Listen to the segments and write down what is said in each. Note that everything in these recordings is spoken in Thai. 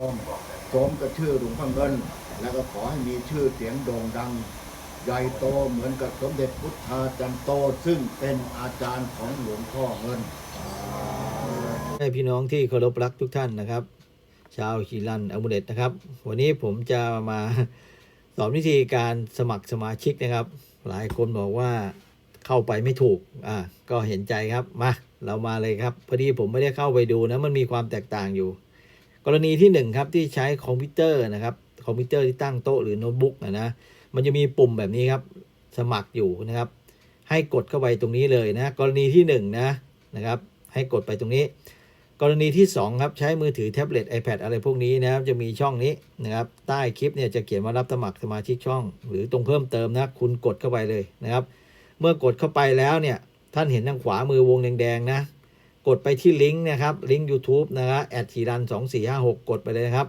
สมกับชื่อหลวงพ่อเงิน แล้วก็ขอให้มีชื่อเสียงโด่งดัง ใหญ่โตเหมือนกับสมเด็จพุทธาจันโต ซึ่งเป็นอาจารย์ของหลวงพ่อเงินให้พี่น้องที่เคารพรักทุกท่านนะครับ ชาวฮิรันอัมูเลตนะครับ วันนี้ผมจะมาสอนวิธีการสมัครสมาชิกนะครับ หลายคนบอกว่าเข้าไปไม่ถูกอ่าก็เห็นใจครับมาเรามาเลยครับ พอดีผมไม่ได้เข้าไปดูนะมันมีความแตกต่างอยู่ กรณีที่หนึ่งครับที่ใช้คอมพิวเตอร์นะครับคอมพิวเตอร์ที่ตั้งโต๊ะหรือโน้ตบุ๊กนะนะมันจะมีปุ่มแบบนี้ครับ สมัครอยู่นะครับ ให้กดเข้าไปตรงนี้เลยนะกรณีที่หนึ่งนะนะครับ ให้กดไปตรงนี้ กรณีที่ 2 ครับใช้มือถือแท็บเล็ต iPad อะไรพวกนี้นะครับจะมีช่องนี้นะครับ ใต้คลิปเนี่ยจะเขียนว่ารับสมัครสมาชิกช่อง หรือตรงเพิ่มเติมนะคุณกดเข้าไปเลยนะครับ เมื่อกดเข้าไปแล้วเนี่ยท่านเห็นทางขวามือวงแดงๆนะ กดไปที่ลิงก์นะครับลิงก์ YouTube นะครับแอดทีรันสองสี่ห้าหกกดไปเลยนะครับ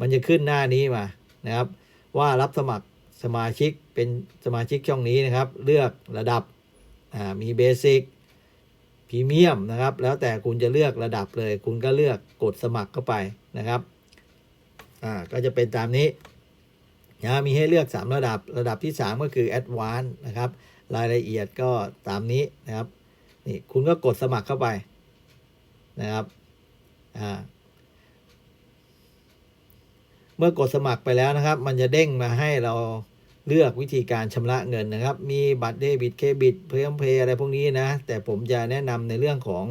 มันจะขึ้นหน้านี้มานะครับ ว่ารับสมัครสมาชิกเป็นสมาชิกช่องนี้นะครับ เลือกระดับมีเบสิกพรีเมียมนะครับ แล้วแต่คุณจะเลือกระดับเลย คุณก็เลือกกดสมัครเข้าไปนะครับอ่าก็จะเป็นตามนี้นะมีให้เลือก 3 ระดับระดับที่ 3 ก็คือ Advanced นะครับ รายละเอียดก็ตามนี้นะครับนี่คุณก็กดสมัครเข้าไป นะครับอ่าเมื่อกดสมัครไปแล้วนะครับ มันจะเด้งมาให้เราเลือกวิธีการชำระเงินนะครับ มีบัตรเดบิตเครดิตเพย์เพย์อะไรพวกนี้นะ แต่ผมจะแนะนำในเรื่องของ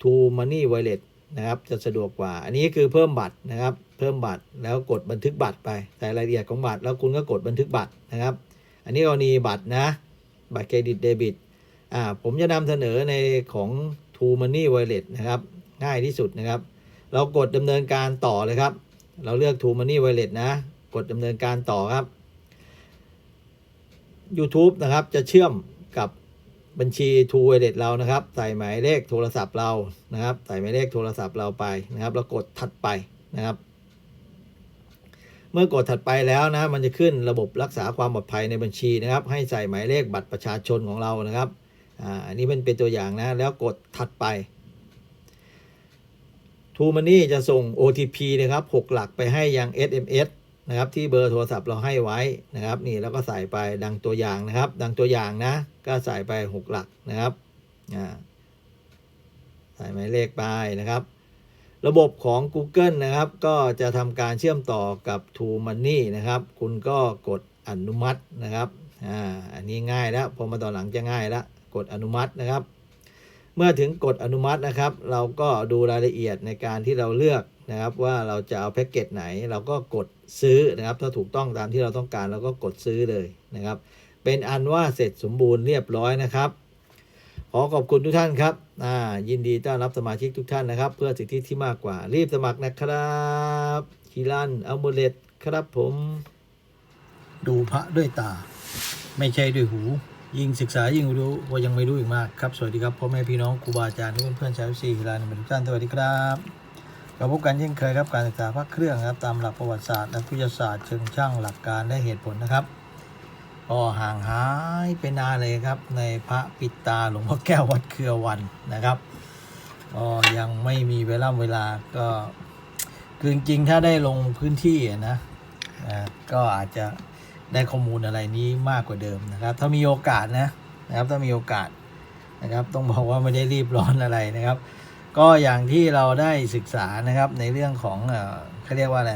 True Money Wallet นะครับ จะสะดวกกว่า อันนี้คือเพิ่มบัตรนะครับ เพิ่มบัตรแล้วกดบันทึกบัตรไปใส่รายละเอียดของบัตรแล้วคุณก็กดบันทึกบัตรนะครับ อันนี้กรณีบัตรนะ บัตรเครดิตเดบิต อ่า ผมจะนำเสนอในของ True Money Wallet นะครับง่ายที่สุดนะครับ เรากดดำเนินการต่อเลยครับ เราเลือก True Money Wallet นะ กดดำเนินการต่อครับ YouTube นะครับจะเชื่อมกับบัญชี True Wallet เรานะครับ ใส่หมายเลขโทรศัพท์เรานะครับ ใส่หมายเลขโทรศัพท์เราไปนะครับแล้วกดถัดไปนะครับ เมื่อกดถัดไปแล้วนะ มันจะขึ้นระบบรักษาความปลอดภัยในบัญชีนะครับ ให้ใส่หมายเลขบัตรประชาชนของเรานะครับ อันนี้มันเป็นตัวอย่างนะ แล้วกดถัดไป True Money จะส่ง OTP นะครับ 6 หลักไปให้ยัง SMS นะครับ ที่เบอร์โทรศัพท์เราให้ไว้นะครับ นี่แล้วก็ใส่ไปดังตัวอย่างนะครับ ดังตัวอย่างนะ ก็ใส่ไป 6 หลักนะครับใส่หมายเลขไปนะครับระบบของ Google นะครับ ก็จะทำการเชื่อมต่อกับ True Money นะครับ คุณก็กดอนุมัตินะครับ อ่าอันนี้ง่ายแล้วพอมาตอนหลังจะง่ายแล้วกดอนุมัตินะครับ เมื่อถึงกดอนุมัตินะครับ เราก็ดูรายละเอียดในการที่เราเลือกนะครับ ว่าเราจะเอาแพ็กเกจไหน เราก็กดซื้อนะครับ ถ้าถูกต้องตามที่เราต้องการเราก็กดซื้อเลยนะครับ เป็นอันว่าเสร็จสมบูรณ์เรียบร้อยนะครับขอขอบคุณทุกท่านครับอ่ายินดีต้อนรับสมาชิกทุกท่านนะครับ เพื่อสิทธิที่มากกว่า รีบสมัครนะครับคีรันอัลโมเลตครับผม ดูพระด้วยตา ไม่ใช่ด้วยหู ยิ่งศึกษายิ่งรู้ว่ายังไม่รู้อีกมากครับสวัสดีครับพ่อแม่พี่น้องครูบาอาจารย์และเพื่อนชาวซีฮิรันทุกท่านสวัสดีครับเราพบกันเช่นเคยครับการศึกษาพระเครื่องครับตามหลักประวัติศาสตร์และวิทยาศาสตร์เชิงช่างหลักการและเหตุผลนะครับก็ห่างหายไปนานเลยครับ ในพระปิดตาหลวงพ่อแก้ววัดเครือวันนะครับก็ยังไม่มีเวลาเวลาก็คือจริงๆถ้าได้ลงพื้นที่อะนะก็อาจจะ ได้ข้อมูลอะไรนี้มากกว่าเดิมนะครับ ถ้ามีโอกาสนะนะครับ ถ้ามีโอกาสนะครับ ต้องบอกว่าไม่ได้รีบร้อนอะไรนะครับ ก็อย่างที่เราได้ศึกษานะครับในเรื่องของเขาเรียกว่าอะไร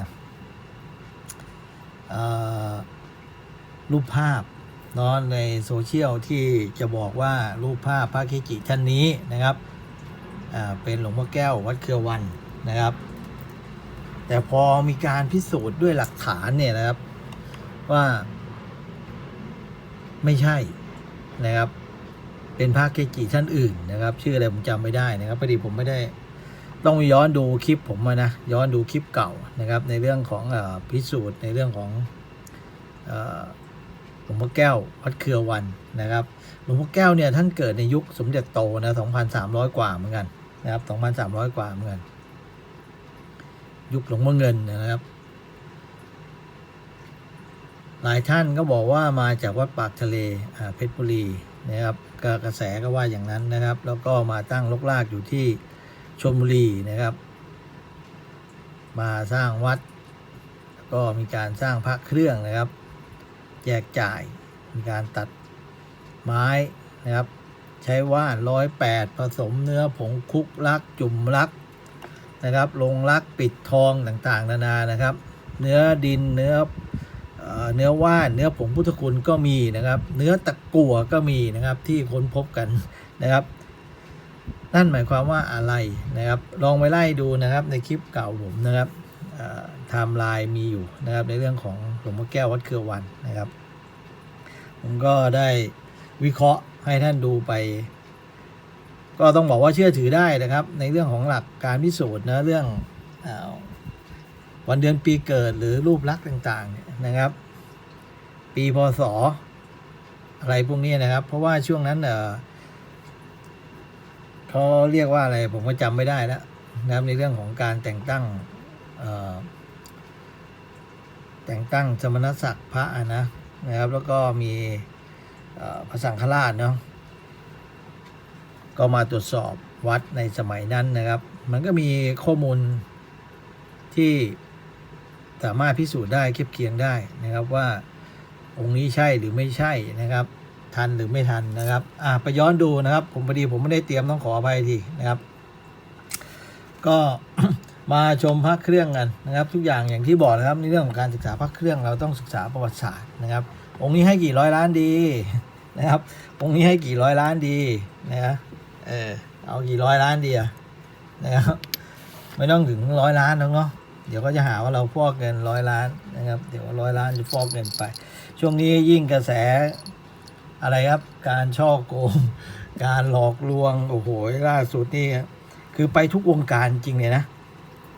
เอ่อรูปภาพเนาะในโซเชียลที่จะบอกว่ารูปภาพพระคิจิท่านนี้นะครับเป็นหลวงพ่อแก้ววัดเครือวันนะครับ แต่พอมีการพิสูจน์ด้วยหลักฐานเนี่ยนะครับ ว่าไม่ใช่นะครับ เป็นพระเกจิท่านอื่นนะครับ ชื่ออะไรผมจำไม่ได้นะครับพอดีผมไม่ได้ต้องย้อนดูคลิปผมมานะย้อนดูคลิปเก่านะครับ ในเรื่องของอพิสูจน์ในเรื่องของหลวงพ่อแก้ววัดเครือวันนะครับหลวงพ่อแก้วเนี่ยท่านเกิดในยุคสมเด็จโตนะ2,300 กว่าเหมือนกันนะครับ2,300 กว่าเหมือนกัน ยุคหลวงพ่อเงินนะครับ หลายท่านก็บอกว่ามาจากวัดปากทะเลเพชรบุรีนะครับกกระแสก็ว่าอย่างนั้นนะครับ แล้วก็มาตั้งลกลากอยู่ที่ชลบุรีนะครับ มาสร้างวัด ก็มีการสร้างพระเครื่องนะครับ แจกจ่ายมีการตัดไม้นะครับ ใช้ว่านร้อยแปดผสมเนื้อผงคุกลักจุ่มลักนะครับ ลงลักปิดทองต่างๆ นานานะครับ เนื้อดินเนื้อ เนื้อว่านเนื้อผงพุทธคุณก็มีนะครับ เนื้อตะกั่วก็มีนะครับที่ค้นพบกันนะครับ นั่นหมายความว่าอะไรนะครับ ลองไปไล่ดูนะครับในคลิปเก่าผมนะครับไทม์ไลน์มีอยู่นะครับในเรื่องของหลวงพ่อแก้ววัดเครือวันนะครับ ผมก็ได้วิเคราะห์ให้ท่านดูไป ก็ต้องบอกว่าเชื่อถือได้นะครับ ในเรื่องของหลักการพิสูจน์นะเรื่องอา วันเดือนปีเกิดหรือรูปลักษณ์ต่างๆเนี่ยนะครับ ปีพศอะไรพวกนี้นะครับ เพราะว่าช่วงนั้นเออเขาเรียกว่าอะไรผมก็จำไม่ได้แล้วนะครับในเรื่องของการแต่งตั้งแต่งตั้งสมณศักดิ์พระนะนะครับ แล้วก็มีพระสังฆราชเนาะก็มาตรวจสอบวัดในสมัยนั้นนะครับ มันก็มีข้อมูลที่ สามารถพิสูจน์ได้เทียบเคียงได้นะครับว่าองค์นี้ใช่หรือไม่ใช่นะครับ ทันหรือไม่ทันนะครับอ่าไปย้อนดูนะครับ ผมพอดีผมไม่ได้เตรียมต้องขออภัยทีนะครับ ก็มาชมพระเครื่องกันนะครับ ทุกอย่างอย่างที่บอกนะครับในเรื่องของการศึกษาพระเครื่องเราต้องศึกษาประวัติศาสตร์นะครับ องค์นี้ให้กี่ร้อยล้านดีนะครับ องค์นี้ให้กี่ร้อยล้านดีนะครับเออเอากี่ร้อยล้านดีอะนะครับไม่ต้องถึงร้อยล้านหรอกเนาะ เดี๋ยวก็จะหาว่าเราฟอกเงินร้อยล้านนะครับ เดี๋ยวร้อยล้านจะฟอกเงินไป ช่วงนี้ยิ่งกระแสอะไรครับ การช่อโกง การหลอกลวง โอ้โห ล่าสุดนี่คือไปทุกวงการจริงเลยนะ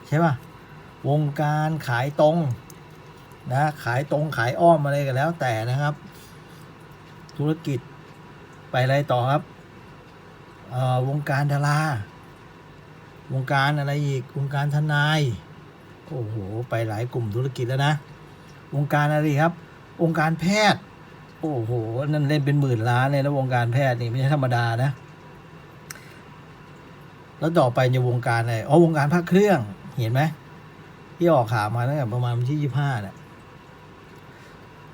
ใช่ป่ะ วงการขายตรงนะ ขายตรงขายอ้อมอะไรกันแล้วแต่นะครับ ธุรกิจไปอะไรต่อครับเอ่อวงการดาราวงการอะไรอีก วงการทนาย โอ้โห ไปหลายกลุ่มธุรกิจแล้วนะ วงการอะไรครับ วงการแพทย์ โอ้โห นั่นเล่นเป็นหมื่นล้านเลยแล้ววงการแพทย์นี่ไม่ใช่ธรรมดานะ แล้วต่อไปในวงการอะไรอ๋อวงการพระเครื่องเห็นไหมที่ออกข่าวมาตั้งแต่ประมาณวันที่ยี่ห้าเนี่ย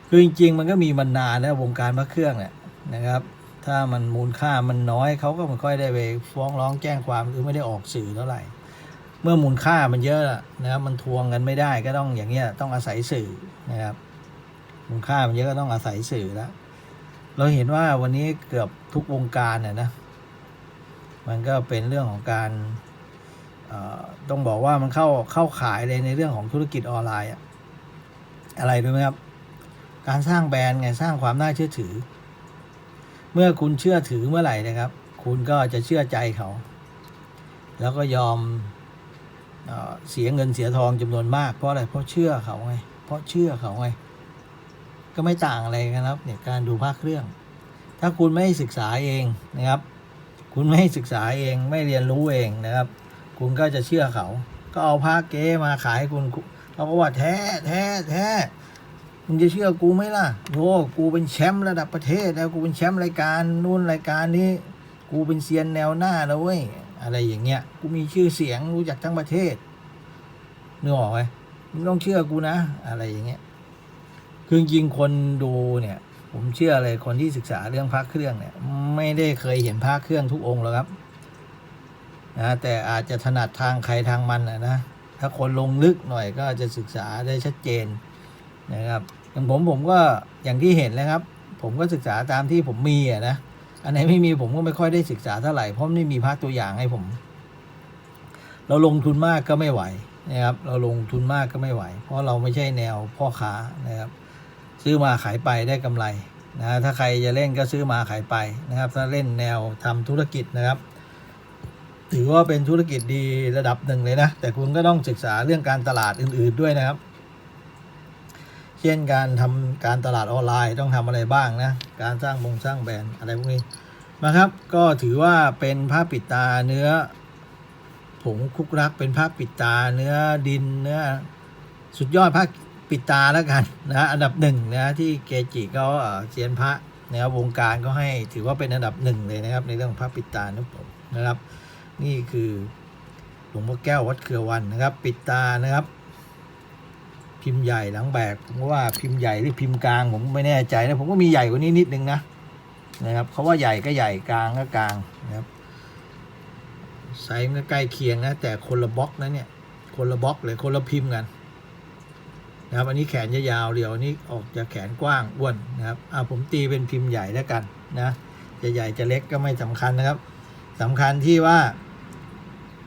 คือจริงๆ มันก็มีมานานแล้ววงการพระเครื่องเนี่ยนะครับ ถ้ามันมูลค่ามันน้อยเขาก็ไม่ค่อยได้ไปฟ้องร้องแจ้งความหรือไม่ได้ออกสื่อเท่าไหร่ เมื่อมูลค่ามันเยอะนะครับมันทวงกันไม่ได้ก็ต้องอย่างเงี้ยต้องอาศัยสื่อนะครับ มูลค่ามันเยอะก็ต้องอาศัยสื่อแล้วเราเห็นว่าวันนี้เกือบทุกวงการเนี่ยนะ มันก็เป็นเรื่องของการต้องบอกว่ามันเข้าเข้าขายเลยในเรื่องของธุรกิจออนไลน์อะอะไรรู้ไหมครับ การสร้างแบรนด์ไงสร้างความน่าเชื่อถือ เมื่อคุณเชื่อถือเมื่อไหร่นะครับ คุณก็จะเชื่อใจเขา แล้วก็ยอม เสียเงินเสียทองจำนวนมากเพราะอะไรเพราะเชื่อเขาไงเพราะเชื่อเขาไงก็ไม่ต่างอะไรกันครับเนี่ยการดูภาคเครื่อง ถ้าคุณไม่ศึกษาเองนะครับ คุณไม่ศึกษาเองไม่เรียนรู้เองนะครับ คุณก็จะเชื่อเขา ก็เอาผ้าเก๊มาขายคุณเขาก็ว่าแท้แท้แท้มึงจะเชื่อกูไหมล่ะโอ้กูเป็นแชมป์ระดับประเทศแล้วกูเป็นแชมป์รายการนู่นรายการนี้ กูเป็นเซียนแนวหน้าแล้วเว้ย อะไรอย่างเงี้ย กูมีชื่อเสียงรู้จักทั้งประเทศนึกออกไหมมึงต้องเชื่อกูนะ อะไรอย่างเงี้ย คือจริงคนดูเนี่ย ผมเชื่อเลยคนที่ศึกษาเรื่องพระเครื่องเนี่ย ไม่ได้เคยเห็นพระเครื่องทุกองค์หรอกครับนะแต่อาจจะถนัดทางใครทางมันนะนะถ้าคนลงลึกหน่อยก็จะศึกษาได้ชัดเจนนะครับอย่างผมผมก็อย่างที่เห็นแล้วครับ ผมก็ศึกษาตามที่ผมมีอะนะ อันไหนไม่มีผมก็ไม่ค่อยได้ศึกษาเท่าไหร่เพราะไม่มีพระตัวอย่างให้ผม เราลงทุนมากก็ไม่ไหวนะครับ เราลงทุนมากก็ไม่ไหว เพราะเราไม่ใช่แนวพ่อค้านะครับ ซื้อมาขายไปได้กำไรนะถ้าใครจะเล่นก็ซื้อมาขายไปนะครับ ถ้าเล่นแนวทำธุรกิจนะครับ ถือว่าเป็นธุรกิจดีระดับหนึ่งเลยนะ แต่คุณก็ต้องศึกษาเรื่องการตลาดอื่น ๆด้วยนะครับ เช่นการทำการตลาดออนไลน์ต้องทำอะไรบ้างนะ การสร้างบงสร้างแบรนด์อะไรพวกนี้นะครับ ก็ถือว่าเป็นผ้าปิดตาเนื้อ ผงคุกรักเป็นผ้าปิดตาเนื้อดินเนื้อสุดยอดผ้าปิดตาแล้วกันนะอันดับหนึ่งนะที่เกจิเขาเซียนพระนะครับวงการก็ให้ถือว่าเป็นอันดับหนึ่งเลยนะครับ ในเรื่องของผ้าปิดตานะผมนะครับ นี่คือหลวงพ่อแก้ววัดเครือวันนะครับ ปิดตานะครับ พิมพ์ใหญ่หลังแบกผมว่าพิมพ์ใหญ่หรือพิมพ์กลางผมไม่แน่ใจนะผมก็มีใหญ่กว่านี้นิดนึงนะนะครับเขาว่าใหญ่ก็ใหญ่กลางก็กลางนะครับไซส์ก็ใกล้เคียงนะแต่คนละบล็อกนะเนี่ยคนละบล็อกเลยคนละพิมพ์กันนะครับอันนี้แขนจะยาวเรียวอันนี้ออกจะแขนกว้างอ้วนนะครับอ่าผมตีเป็นพิมพ์ใหญ่แล้วกันนะจะใหญ่จะเล็กก็ไม่สำคัญนะครับสำคัญที่ว่า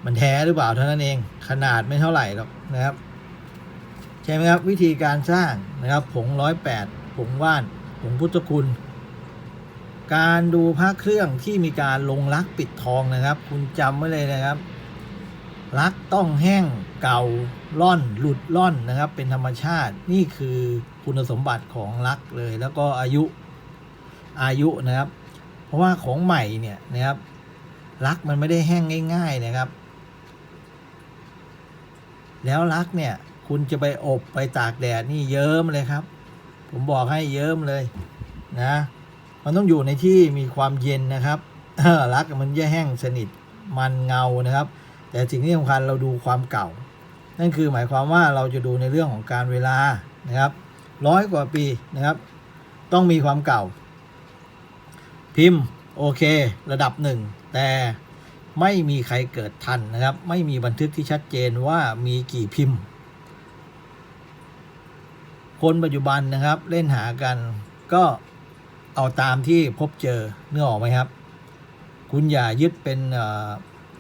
มันแท้หรือเปล่าเท่านั้นเอง ขนาดไม่เท่าไหร่หรอกนะครับ ใช่ไหมครับ วิธีการสร้างนะครับ ผงร้อยแปดผงว่าน ผงพุทธคุณ การดูพระเครื่องที่มีการลงลักปิดทองนะครับ คุณจำไว้เลยนะครับลักต้องแห้งเก่าล่อนหลุดล่อนนะครับ เป็นธรรมชาตินี่คือคุณสมบัติของลักเลย แล้วก็อายุอายุนะครับ เพราะว่าของใหม่เนี่ยนะครับลักมันไม่ได้แห้งง่าย ๆนะครับ แล้วลักเนี่ย คุณจะไปอบไปตากแดดนี่เยิ้มเลยครับ ผมบอกให้เยิ้มเลยนะ มันต้องอยู่ในที่มีความเย็นนะครับลักมันจะแห้งสนิทมันเงานะครับ แต่สิ่งที่สำคัญเราดูความเก่า นั่นคือหมายความว่าเราจะดูในเรื่องของการเวลานะครับร้อยกว่าปีนะครับ ต้องมีความเก่า พิมพ์โอเค ระดับหนึ่งแต่ไม่มีใครเกิดทันนะครับ ไม่มีบันทึกที่ชัดเจนว่ามีกี่พิมพ์ คนปัจจุบันนะครับเล่นหากันก็เอาตามที่พบเจอเนื้อออกไหมครับ คุณอย่ายึดเป็น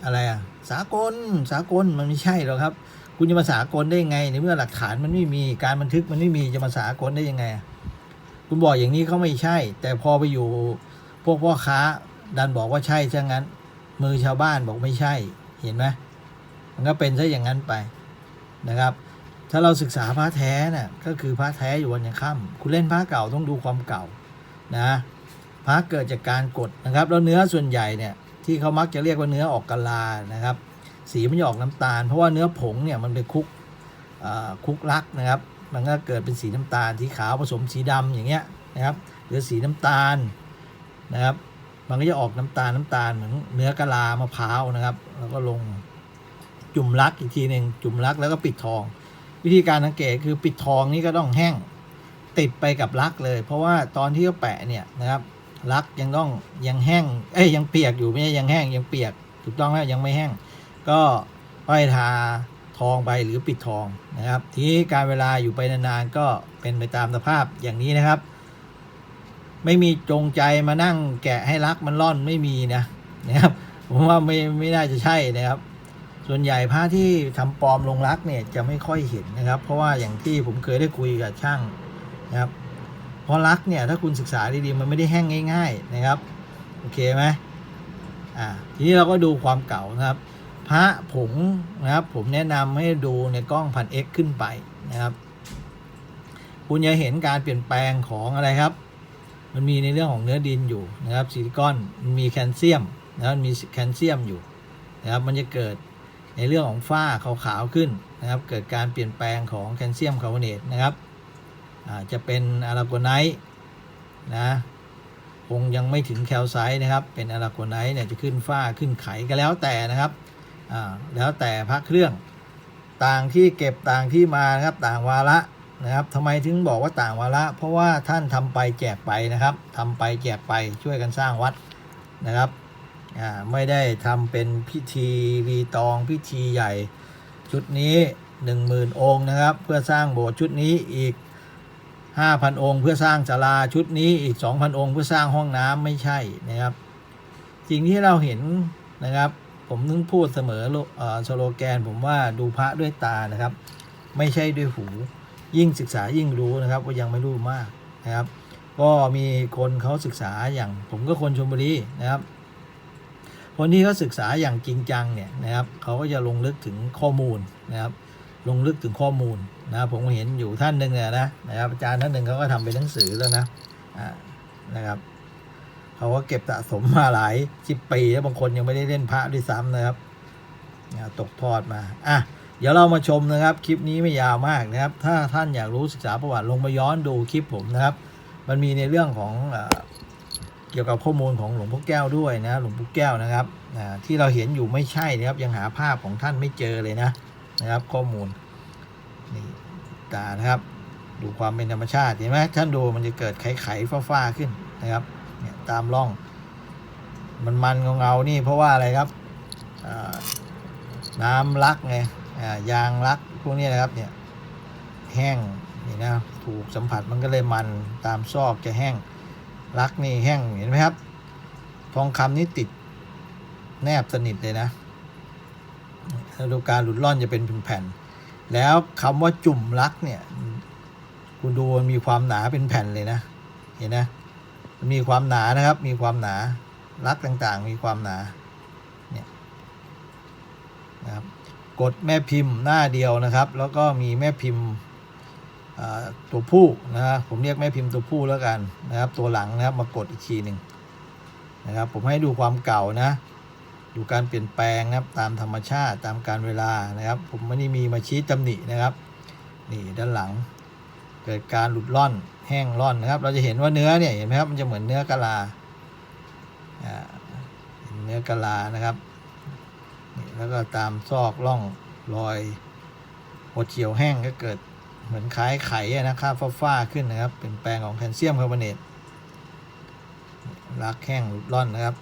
อะไรอะสากลสากลมันไม่ใช่หรอกครับ คุณจะมาสากลได้ยังไง ในเมื่อหลักฐานมันไม่มีการบันทึกมันไม่มีจะมาสากลได้ยังไง คุณบอกอย่างนี้เขาไม่ใช่ แต่พอไปอยู่พวกพ่อค้าดันบอกว่าใช่ซะงั้น มือชาวบ้านบอกไม่ใช่เห็นไหมมันก็เป็นซะอย่างนั้นไปนะครับ ถ้าเราศึกษาพระแท้น่ะก็คือพระแท้อยู่วันยังค่ำคุณเล่นพระเก่าต้องดูความเก่านะพระเกิดจากการกดนะครับแล้วเนื้อส่วนใหญ่เนี่ยที่เขามักจะเรียกว่าเนื้อออกกะลานะครับ สีมันจะออกน้ำตาล เพราะว่าเนื้อผงเนี่ยมันไปคุกคุกลักนะครับ มันก็เกิดเป็นสีน้ำตาลสีขาวผสมสีดำอย่างเงี้ยนะครับหรือสีน้ำตาลนะครับมันก็จะออกน้ำตาลน้ำตาลเหมือนเนื้อกะลามะพร้าวนะครับ แล้วก็ลงจุ่มลักอีกทีหนึ่งจุ่มลักแล้วก็ปิดทอง วิธีการสังเกตคือปิดทองนี่ก็ต้องแห้งติดไปกับลักเลย เพราะว่าตอนที่เขาแปะเนี่ยนะครับลักยังต้องยังแห้งเอ้ยยังเปียกอยู่ไม่ใช่ยังแห้งยังเปียกถูกต้องแล้วยังไม่แห้ง ก็ค่อยทาทองไปหรือปิดทองนะครับ ทีนี้การเวลาอยู่ไปนานๆก็เป็นไปตามสภาพอย่างนี้นะครับ ไม่มีจงใจมานั่งแกะให้ลักมันร่อนไม่มีนะนะครับผมว่าไม่ไม่น่าจะใช่นะครับ ส่วนใหญ่ผ้าที่ทำปลอมลงรักเนี่ยจะไม่ค่อยเห็นนะครับ เพราะว่าอย่างที่ผมเคยได้คุยกับช่างนะครับเพราะรักเนี่ยถ้าคุณศึกษาดีๆมันไม่ได้แห้งง่าย ๆนะครับโอเคไหมอ่าทีนี้เราก็ดูความเก่านะครับ พระผงนะครับ ผมแนะนำให้ดูในกล้องพันเอ็กขึ้นไปนะครับ คุณจะเห็นการเปลี่ยนแปลงของอะไรครับ มันมีในเรื่องของเนื้อดินอยู่นะครับซิลิคอนมันมีแคลเซียมนะครับมีแคลเซียมอยู่นะครับมันจะเกิด ในเรื่องของฝ้าขาวๆขึ้นนะครับ เกิดการเปลี่ยนแปลงของแคลเซียมคาร์บอเนตนะครับอาจะเป็นอาราโกไนท์นะคงยังไม่ถึงแคลไซต์นะครับ เป็นอาราโกไนท์เนี่ยจะขึ้นฝ้าขึ้นไขก็แล้วแต่นะครับแล้วแต่พระเครื่องต่างที่เก็บต่างที่มานะครับต่างวาระนะครับทำไมถึงบอกว่าต่างวาระ เพราะว่าท่านทำไปแจกไปนะครับทำไปแจกไปช่วยกันสร้างวัดนะครับ ไม่ได้ทำเป็นพิธีรีตองพิธีใหญ่ชุดนี้หนึ่งหมื่นองค์นะครับ เพื่อสร้างโบสถ์ชุดนี้อีกห้าพันองค์ เพื่อสร้างศาลาชุดนี้อีกสองพันองค์ เพื่อสร้างห้องน้ำไม่ใช่นะครับสิ่งที่เราเห็นนะครับ ผมนึงพูดเสมอโลอ่อสโลแกนผมว่าดูพระด้วยตานะครับ ไม่ใช่ด้วยหู ยิ่งศึกษายิ่งรู้นะครับ ว่ายังไม่รู้มากนะครับ ก็มีคนเขาศึกษาอย่างผมก็คนชมบุรีนะครับ คนที่เขาศึกษาอย่างจริงจังเนี่ยนะครับเขาก็จะลงลึกถึงข้อมูลนะครับ ลงลึกถึงข้อมูลนะผมเห็นอยู่ท่านหนึ่งเนี่ยนะนะครับอาจารย์ท่านหนึ่งเขาก็ทำเป็นหนังสือแล้วนะอ่านะครับเขาก็เก็บสะสมมาหลายสิบปีแล้วบางคนยังไม่ได้เล่นพระด้วยซ้ำนะครับตกทอดมาอะเดี๋ยวเรามาชมนะครับ คลิปนี้ไม่ยาวมากนะครับ ถ้าท่านอยากรู้ศึกษาประวัติลงมาย้อนดูคลิปผมนะครับ มันมีในเรื่องของ กี่ยวกับข้อมูลของหลวงพ่อแก้วด้วยนะหลวงพ่อแก้วนะครับที่เราเห็นอยู่ไม่ใช่นะครับ ยังหาภาพของท่านไม่เจอเลยนะนะครับ ข้อมูลนี่ตานะครับ ดูความเป็นธรรมชาติเห็นไหมท่านดูมันจะเกิดไขๆฟ้าๆขึ้นนะครับเนี่ยตามร่อง มันมันเงาๆนี่เพราะว่าอะไรครับน้ำลักไงยางลักพวกนี้นะครับเนี่ยแห้งนี่นะถูกสัมผัสมันก็เลยมันตามซอกจะแห้ง ลักนี่แห้งเห็นไหมครับ ทองคำนี่ติดแนบสนิทเลยนะดูการหลุดร่อนจะเป็นแผ่น แล้วคำว่าจุ่มลักเนี่ย คุณดูมันมีความหนาเป็นแผ่นเลยนะ เห็นนะมันมีความหนานะครับ มีความหนาลักต่างๆ มีความหนาเนี่ยนะครับกดแม่พิมพ์หน้าเดียวนะครับ แล้วก็มีแม่พิมพ์ ตัวผู้นะผมเรียกแม่พิมพ์ตัวผู้แล้วกันนะครับ ตัวหลังนะครับมากดอีกทีหนึ่งนะครับผมให้ดูความเก่านะ ดูการเปลี่ยนแปลงนะครับตามธรรมชาติตามการเวลานะครับ ผมไม่ได้มีมาชี้ตำหนินะครับนี่ด้านหลัง เกิดการหลุดร่อนแห้งร่อนนะครับ เราจะเห็นว่าเนื้อเนี่ยเห็นไหมครับมันจะเหมือนเนื้อกะลาเนื้อกะลานะครับนี่แล้วก็ตามซอกร่องรอยหัวเฉียวแห้งก็เกิด เหมือนคล้ายไข่อะนะคราบฟ้าๆขึ้นนะครับ เป็นแปลงของแคลเซียมคาร์บอเนตรักแห้งหลุดร่อนนะครับ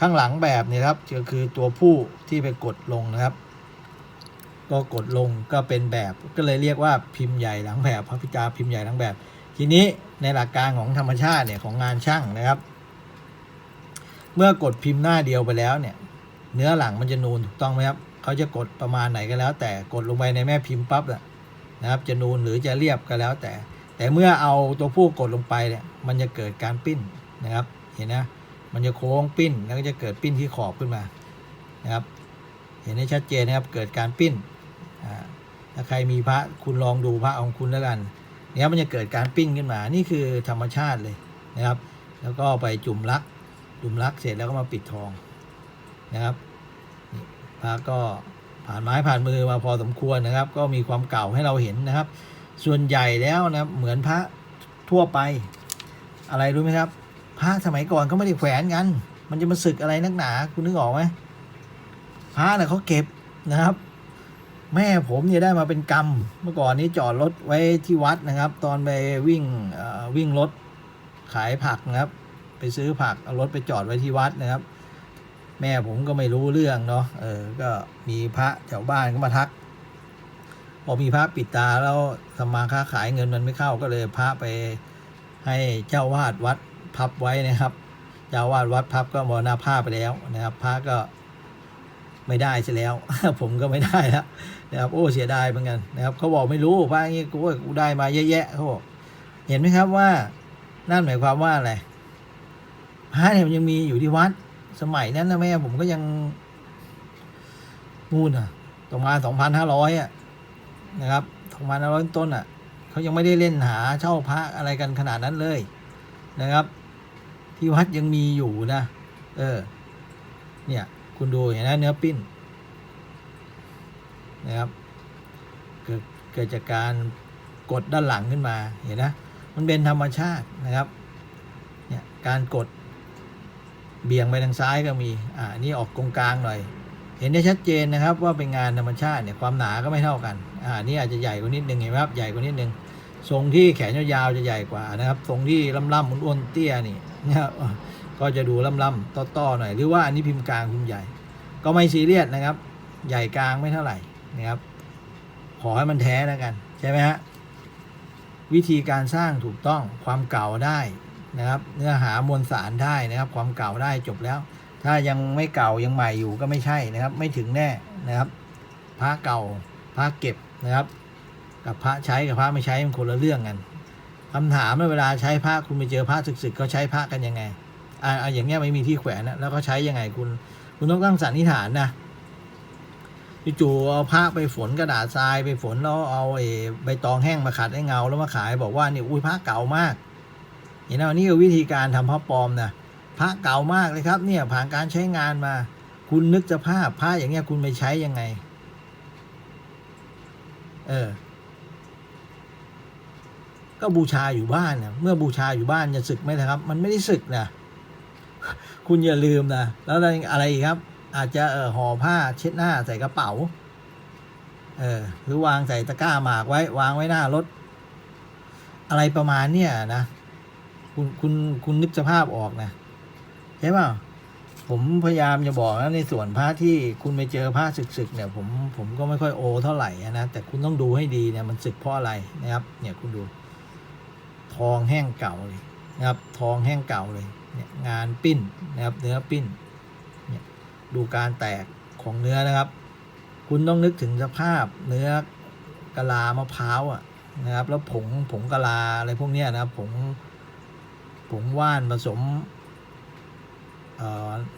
ข้างหลังแบบนี้ครับก็คือตัวผู้ที่ไปกดลงนะครับ ก็กดลงก็เป็นแบบก็เลยเรียกว่าพิมพ์ใหญ่หลังแบบพระพิจาพิมพ์ใหญ่หลังแบบ ทีนี้ในหลักการของธรรมชาติเนี่ยของงานช่างนะครับ เมื่อกดพิมพ์หน้าเดียวไปแล้วเนี่ย เนื้อหลังมันจะนูนถูกต้องไหมครับเขาจะกดประมาณไหนก็แล้ว แต่กดลงไปในแม่พิมพ์ปั๊บน่ะ นะครับ จะนูนหรือจะเรียบก็แล้วแต่ แต่เมื่อเอาตัวผู้กดลงไปเนี่ยมันจะเกิดการปิ้นนะครับ เห็นนะมันจะโค้งปิ้นแล้วก็จะเกิดปิ้นที่ขอบขึ้นมานะครับ เห็นได้ชัดเจนนะครับเกิดการปิ้นถ้าใครมีพระคุณลองดูพระของคุณแล้วกันเนี่ยมันจะเกิดการปิ้นขึ้นมา นี่คือธรรมชาติเลยนะครับ แล้วก็ไปจุ่มลัก จุ่มลักเสร็จแล้วก็มาปิดทองนะครับพระก็ ผ่านไม้ผ่านมือมาพอสมควรนะครับ ก็มีความเก่าให้เราเห็นนะครับ ส่วนใหญ่แล้วนะเหมือนพระทั่วไป อะไรรู้ไหมครับ พระสมัยก่อนเขาไม่ได้แขวนกัน มันจะมาศึกอะไรนักหนา คุณนึกออกไหมพระเนี่ยเขาเก็บนะครับ แม่ผมเนี่ยได้มาเป็นกรรม เมื่อก่อนนี้จอดรถไว้ที่วัดนะครับ ตอนไปวิ่งวิ่งรถขายผักนะครับ ไปซื้อผักเอารถไปจอดไว้ที่วัดนะครับ แม่ผมก็ไม่รู้เรื่องเนาะเออ ก็มีพระแถวบ้านก็มาทักพอมีพระปิดตาแล้วทำมาค้าขายเงินมันไม่เข้าก็เลยพระไปให้เจ้าวาดวัดพับไว้นะครับ เจ้าวาดวัดพับก็มรณภาพไปแล้วนะครับ พระก็ไม่ได้ใช่แล้ว ผมก็ไม่ได้แล้วนะครับ โอ้เสียดายเหมือนกันนะครับเขาบอกไม่รู้พระอย่างงี้กูว่กูได้มาเยอะแยะเขาบอกเห็นไหมครับว่านั่นหมายความว่าอะไรพระเนี่ยมันยังมีอยู่ที่วัด สมัยนั้นนะแม่ผมก็ยังนู่นอะประมาณสองพันห้าร้อยอะนะครับสองพันห้าร้อยต้นอะเขายังไม่ได้เล่นหาเช่าพระอะไรกันขนาดนั้นเลยนะครับ ที่วัดยังมีอยู่นะ เออ เนี่ย คุณดูเห็นไหมเนื้อปิ้นนะครับ เกิดเกิดจากการกดด้านหลังขึ้นมาเห็นนะมันเป็นธรรมชาตินะครับ เนี่ยการกด เบี่ยงไปทางซ้ายก็มี อ่า นี่ออกตรงกลางหน่อย เห็นได้ชัดเจนนะครับว่าเป็นงานธรรมชาติเนี่ยความหนาก็ไม่เท่ากัน อ่า นี่อาจจะใหญ่กว่านิดนึงเห็นไหมครับ ใหญ่กว่านิดนึง ทรงที่แขนยาวๆจะใหญ่กว่านะครับ ทรงที่ล่ำๆอ้วนๆเตี้ยนี่นะครับ ก็จะดูล่ำๆต้อๆหน่อย หรือว่าอันนี้พิมพ์กลางพิมพ์ใหญ่ ก็ไม่ซีเรียสนะครับ ใหญ่กลางไม่เท่าไหร่นะครับ ขอให้มันแท้แล้วกัน ใช่ไหมฮะ วิธีการสร้างถูกต้อง ความเก่าได้ นะครับ เนื้อหามวลสารได้นะครับ ความเก่าได้จบแล้ว ถ้ายังไม่เก่ายังใหม่อยู่ก็ไม่ใช่นะครับ ไม่ถึงแน่นะครับพระเก่าพระเก็บนะครับ กับพระใช้กับพระไม่ใช้มันคนละเรื่องกันคำถามเวลาใช้พระคุณไปเจอพระศึกๆเขาใช้พระกันยังไงอ่าอ่าอย่างเงี้ยไม่มีที่แขวนนะแล้วก็ใช้ยังไงคุณ คุณต้องตั้งสันนิษฐานนะจู่ๆเอาพระไปฝนกระดาษทรายไปฝนแล้วเอาไอ้ใบตองแห้งมาขัดให้เงาแล้วมาขายบอกว่านี่อุ้ยพระเก่ามาก เห็นไหมนี่คือวิธีการทำพระปลอมนะพระเก่ามากเลยครับ เนี่ยผ่านการใช้งานมา คุณนึกสภาพพระอย่างเงี้ยคุณไปใช้ยังไง เออ ก็บูชาอยู่บ้านเนี่ยเมื่อบูชาอยู่บ้านจะศึกไหมนะครับ มันไม่ได้ศึกนะคุณอย่าลืมนะแล้วอะไรอีกครับ อาจจะเออห่อผ้าเช็ดหน้าใส่กระเป๋า เออหรือวางใส่ตะกร้าหมากไว้ วางไว้หน้ารถ อะไรประมาณเนี่ยนะ คุณคุณคุณนึกสภาพออกนะใช่ป่าผมพยายามจะบอกนะในส่วนพระที่คุณไปเจอพระศึกๆเนี่ย ผมผมก็ไม่ค่อยโอเท่าไหร่นะแต่คุณต้องดูให้ดีเนี่ยมันศึกเพราะอะไรนะครับ เนี่ยคุณดู ทองแห้งเก่าเลยนะครับ ทองแห้งเก่าเลยเนี่ยงานปิ้นนะครับเนื้อปิ้นเนี่ยดูการแตกของเนื้อนะครับ คุณต้องนึกถึงสภาพเนื้อกะลามะพร้าวอะนะครับ แล้วผงผงกะลาอะไรพวกเนี้ยนะครับผง ผงว่านผสม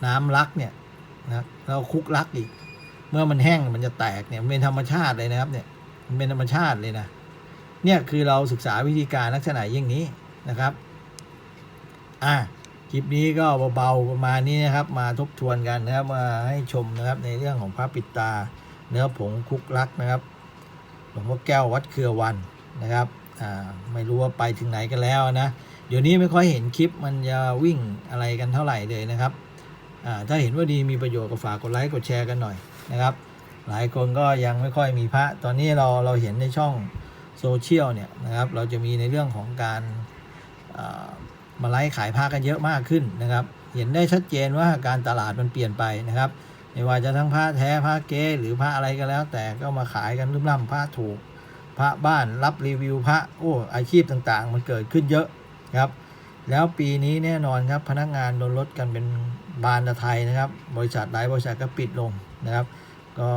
น้ำลักเนี่ยนะแล้วคลุกลักอีก เมื่อมันแห้งมันจะแตกเนี่ยมันเป็นธรรมชาติเลยนะครับเนี่ยมันเป็นธรรมชาติเลยนะเนี่ยคือเราศึกษาวิธีการลักษณะอย่างนี้นะครับอะคลิปนี้ก็เบาๆประมาณนี้นะครับ มาทบทวนกันนะครับมาให้ชมนะครับในเรื่องของพระปิดตา เนื้อผงคลุกลักนะครับหลวงพ่อแก้ววัดเครือวันนะครับอ่าไม่รู้ว่าไปถึงไหนกันแล้วนะ เดี๋ยวนี้ไม่ค่อยเห็นคลิปมันจะวิ่งอะไรกันเท่าไหร่เลยนะครับถ้าเห็นว่าดีมีประโยชน์ก็ฝากกดไลค์กดแชร์กันหน่อยนะครับ หลายคนก็ยังไม่ค่อยมีพระ ตอนนี้เราเราเห็นในช่องโซเชียลเนี่ยนะครับเราจะมีในเรื่องของการมาไลฟ์ขายผ้ากันเยอะมากขึ้นนะครับ เห็นได้ชัดเจนว่าการตลาดมันเปลี่ยนไปนะครับไม่ว่าจะทั้งผ้าแท้ผ้าเก๊หรือผ้าอะไรก็แล้ว แต่ก็มาขายกันรุ่มร่ำผ้าถูก พระบ้านรับรีวิวพระโอ้อาชีพต่างๆ มันเกิดขึ้นเยอะ ครับ แล้วปีนี้แน่นอนครับพนักงานโดนลดกันเป็นบานตะไทยนะครับ บริษัทหลายบริษัทก็ปิดลงนะครับ ก็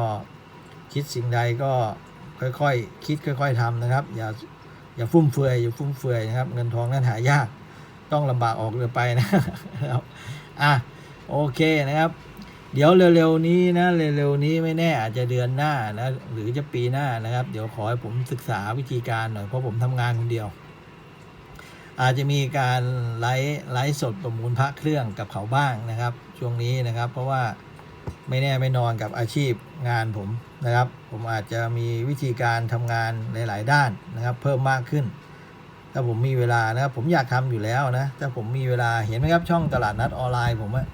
คิดสิ่งใดก็ค่อยๆคิดค่อย ๆทำนะครับ อย่าอย่าฟุ่มเฟือยอย่าฟุ่มเฟือยนะครับ เงินทองนั้นหายากต้องลำบากออกเรือไปนะครับอะโอเคนะครับ เดี๋ยวเร็วๆนี้นะเร็วๆนี้ไม่แน่อาจจะเดือนหน้านะหรือจะปีหน้านะครับ เดี๋ยวขอให้ผมศึกษาวิธีการหน่อยเพราะผมทำงานคนเดียว อาจจะมีการไลฟ์ไลฟ์สดประมูลพระเครื่องกับเขาบ้างนะครับ ช่วงนี้นะครับ เพราะว่าไม่แน่ไม่นอนกับอาชีพงานผมนะครับ ผมอาจจะมีวิธีการทำงานหลาย ๆ ด้านนะครับ เพิ่มมากขึ้น ถ้าผมมีเวลานะครับ ผมอยากทำอยู่แล้วนะถ้าผมมีเวลาเห็นไหมครับช่องตลาดนัดออนไลน์ผมอะ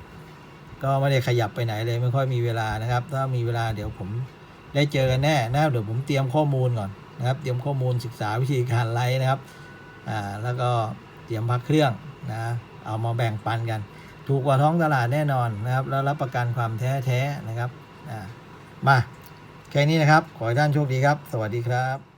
ก็ไม่ได้ขยับไปไหนเลยไม่ค่อยมีเวลานะครับ ถ้ามีเวลาเดี๋ยวผมได้เจอกันแน่นะเดี๋ยวผมเตรียมข้อมูลก่อนนะครับ เตรียมข้อมูลศึกษาวิธีการไลฟ์นะครับ อ่าแล้วก็เตรียมพักเครื่องนะเอามาแบ่งปันกัน ถูกกว่าท้องตลาดแน่นอนนะครับแล้วรับประกันความแท้แท้นะครับอ่ามาแค่นี้นะครับ ขอให้ท่านโชคดีครับ สวัสดีครับ